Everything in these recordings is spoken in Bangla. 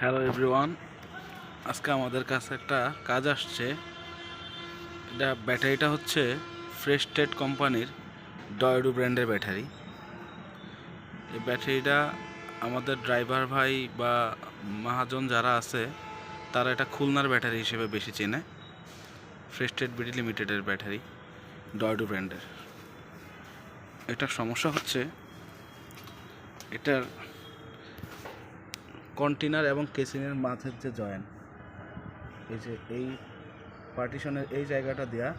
হ্যালো এভরিওয়ান আজকে আমাদের কাছে একটা কাজ আসছে। এটা ব্যাটারিটা হচ্ছে ফ্রেশ টেট কোম্পানির ডয়ডু ব্র্যান্ডের ব্যাটারি। এই ব্যাটারিটা আমাদের ড্রাইভার ভাই বা মহাজন যারা আছে, তারা এটা খুলনার ব্যাটারি হিসেবে বেশি চেনে। ফ্রেশ টেট বিডি লিমিটেডের ব্যাটারি ডয়ডু ব্র্যান্ডের এটার সমস্যা হচ্ছে, এটার কন্টেনার এবং কেসিনের মাঝের যে জয়েন্ট, এই যে এই পার্টিশনের এই জায়গাটা দেয়া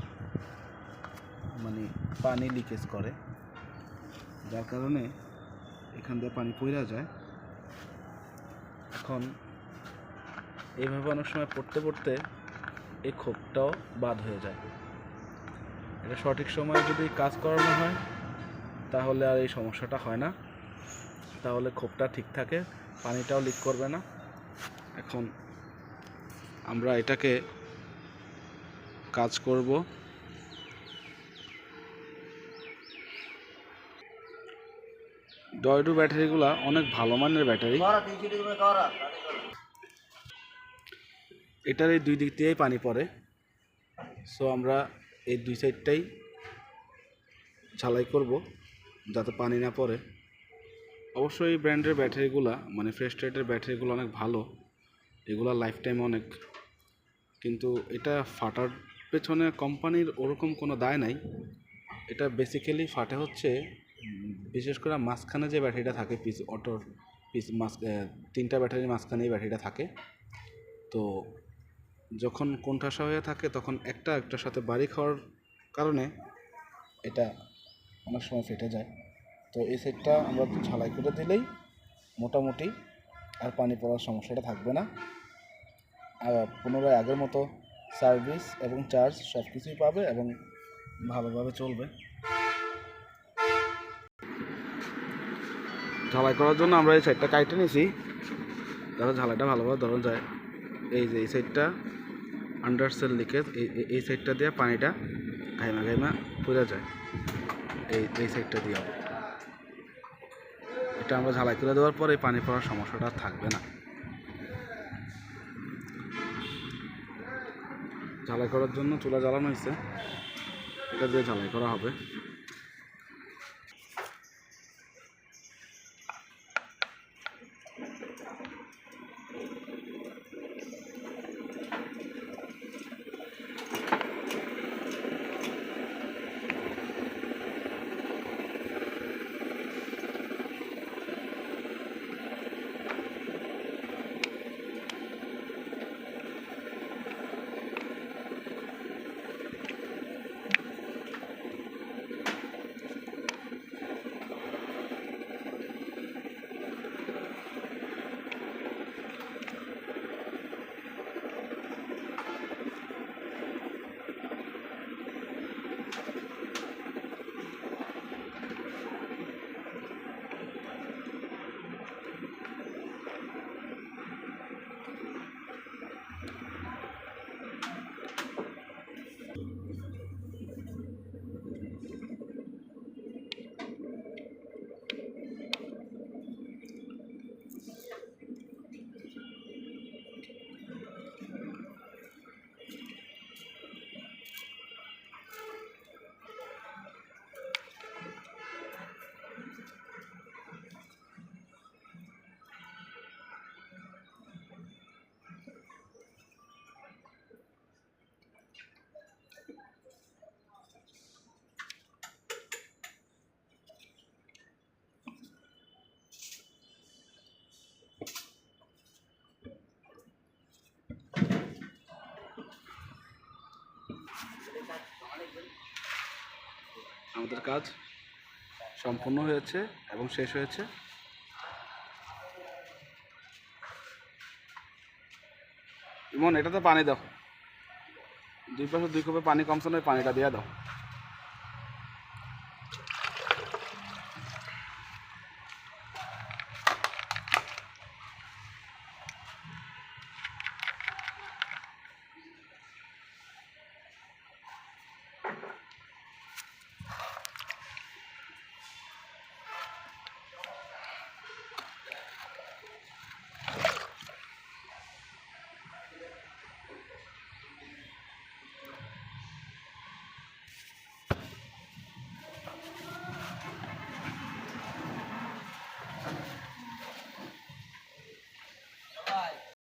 মানে পানি লিকেজ করে, যার কারণে এখান দিয়ে পানি পইরা যায়। এখন এইভাবে অনেক সময় পড়তে পড়তে এই ক্ষোভটাও বাদ হয়ে যায়। এটা সঠিক সময়ে যদি কাজ করানো হয়, তাহলে আর এই সমস্যাটা হয় না। তাহলে ক্ষোভটা ঠিক থাকে। পানিটাও লিক করবে না। এখন আমরা এটাকে কাজ করব। ডয়ডু ব্যাটারিগুলা অনেক ভালো মানের ব্যাটারি এটার এই দুই দিক দিয়েই পানি পড়ে। সো আমরা এই দুই সাইডটাই ঝালাই করব, যাতে পানি না পড়ে। অবশ্যই এই ব্র্যান্ডের ব্যাটারিগুলা মানে ফ্রেশ ট্রেটের ব্যাটারিগুলো অনেক ভালো। এগুলা লাইফ টাইম অনেক। কিন্তু এটা ফাটার পেছনে কোম্পানির ওরকম কোনো দায় নাই। এটা বেসিক্যালি ফাটে হচ্ছে বিশেষ করে মাঝখানে যে ব্যাটারিটা থাকে পিস অটোর পিস আহ, তিনটা ব্যাটারির মাঝখানে এই ব্যাটারিটা থাকে। তো যখন কোণঠাসা হয়ে থাকে তখন একটা একটার সাথে বাড়ি খাওয়ার কারণে এটা অনেক সময় ফেটে যায়। তো এই সেটটা আমরা ঝালাই করে দিলেই মোটামুটি আর পানি পড়ার সমস্যাটা থাকবে না। আর পুনরায় আগের মতো সার্ভিস এবং চার্জ সব কিছুই পাবে এবং ভালোভাবে চলবে। ঝালাই করার জন্য আমরা এই সাইডটা কাইটে নিয়েছি তাহলে ঝালাইটা ভালোভাবে ধরা যায়। এই যে এই সাইডটা আন্ডার সেল লিকেজ এই সাইডটা দিয়ে পানিটা ঘাইমা ঘাইমা পড়ে যায়। এই এই সাইডটা দিয়েও। এটা আমরা ঝালাই তুলে দেওয়ার পরে পানি পড়ার সমস্যাটা থাকবে না। ঝালাই করার জন্য চুলা জ্বালানো হয়েছে। এটা দিয়ে ঝালাই করা হবে। আমাদের কাজ সম্পূর্ণ হয়েছে এবং শেষ হয়েছে। ইমন এটাতে পানি দাও। দুই পাশে দুই কপে পানি কমছে না পানিটা দিয়ে দাও।